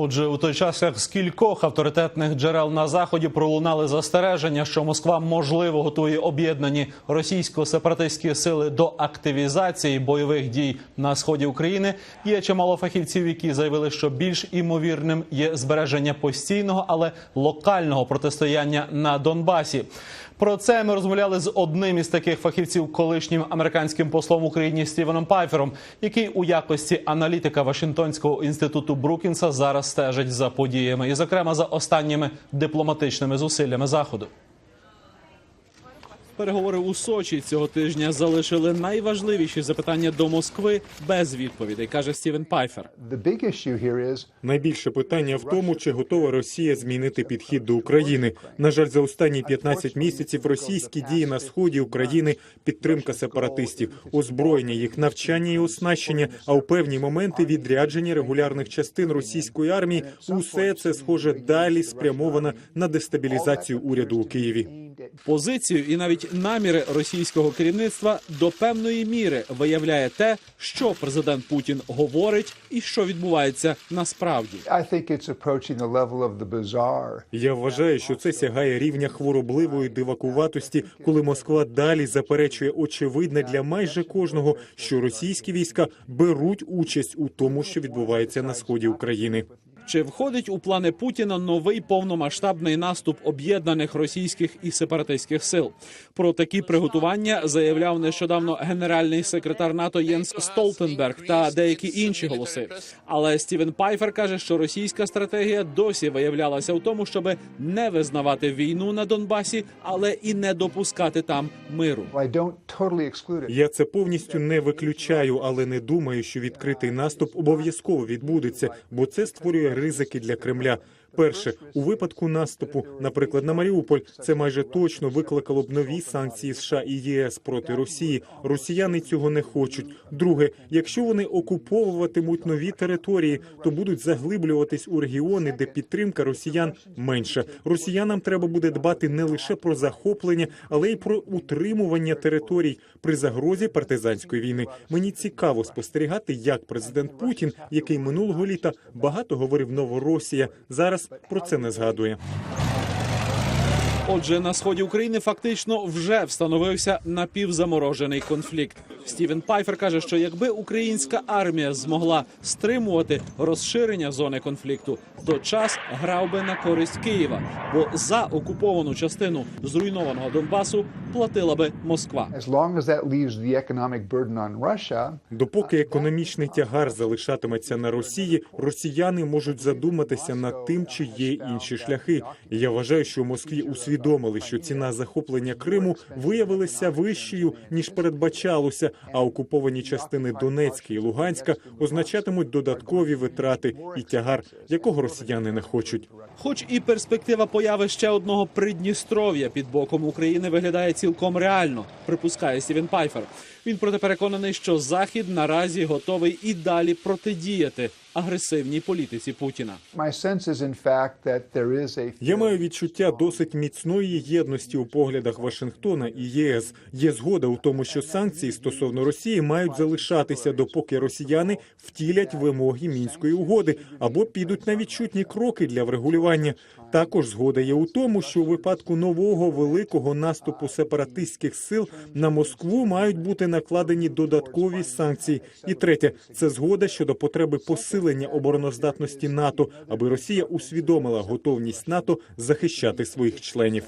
Отже, у той час, як з кількох авторитетних джерел на заході пролунали застереження, що Москва можливо готує об'єднані російсько-сепаратистські сили до активізації бойових дій на сході України. Є чимало фахівців, які заявили, що більш імовірним є збереження постійного, але локального протистояння на Донбасі. Про це ми розмовляли з одним із таких фахівців, колишнім американським послом в Україні Стівеном Пайфером, який у якості аналітика Вашингтонського інституту Брукінса зараз стежить за подіями, і, зокрема, за останніми дипломатичними зусиллями заходу. Переговори у Сочі цього тижня залишили найважливіші запитання до Москви без відповідей, каже Стівен Пайфер. Найбільше питання в тому, чи готова Росія змінити підхід до України. На жаль, за останні 15 місяців російські дії на сході України, підтримка сепаратистів, озброєння їх навчання і оснащення, а у певні моменти відрядження регулярних частин російської армії. Усе це схоже далі спрямовано на дестабілізацію уряду у Києві. Позицію і навіть наміри російського керівництва до певної міри виявляє те, що президент Путін говорить і що відбувається насправді. Я вважаю, що це сягає рівня хворобливої дивакуватості, коли Москва далі заперечує очевидне для майже кожного, що російські війська беруть участь у тому, що відбувається на сході України. Чи входить у плани Путіна новий повномасштабний наступ об'єднаних російських і сепаратистських сил? Про такі приготування заявляв нещодавно генеральний секретар НАТО Єнс Столтенберг та деякі інші голоси. Але Стівен Пайфер каже, що російська стратегія досі виявлялася в тому, щоб не визнавати війну на Донбасі, але і не допускати там миру. Я це повністю не виключаю, але не думаю, що відкритий наступ обов'язково відбудеться, бо це створює ризики для Кремля. Перше, у випадку наступу, наприклад, на Маріуполь, це майже точно викликало б нові санкції США і ЄС проти Росії. Росіяни цього не хочуть. Друге, якщо вони окуповуватимуть нові території, то будуть заглиблюватись у регіони, де підтримка росіян менша. Росіянам треба буде дбати не лише про захоплення, але й про утримування територій при загрозі партизанської війни. Мені цікаво спостерігати, як президент Путін, який минулого літа багато говорив Новоросія, зараз про це не згадує. Отже, на сході України фактично вже встановився напівзаморожений конфлікт. Стівен Пайфер каже, що якби українська армія змогла стримувати розширення зони конфлікту, то час грав би на користь Києва, бо за окуповану частину зруйнованого Донбасу платила би Москва. Допоки економічний тягар залишатиметься на Росії, росіяни можуть задуматися над тим, чи є інші шляхи. І я вважаю, що у Москві усвідомили, що ціна захоплення Криму виявилася вищою ніж передбачалося. А окуповані частини Донецька і Луганська означатимуть додаткові витрати і тягар, якого росіяни не хочуть. Хоч і перспектива появи ще одного Придністров'я під боком України виглядає цілком реально, припускає Сівен Пайфер. Він проте переконаний, що Захід наразі готовий і далі протидіяти агресивній політиці Путіна. Я маю відчуття досить міцної єдності у поглядах Вашингтона і ЄС. Є згода у тому, що санкції стосовно Росії мають залишатися, допоки росіяни втілять вимоги мінської угоди або підуть на відчутні кроки для врегулювання. Також згода є у тому, що у випадку нового великого наступу сепаратистських сил на Москву мають бути накладені додаткові санкції. І третє це згода щодо потреби посилення обороноздатності НАТО, аби Росія усвідомила готовність НАТО захищати своїх членів.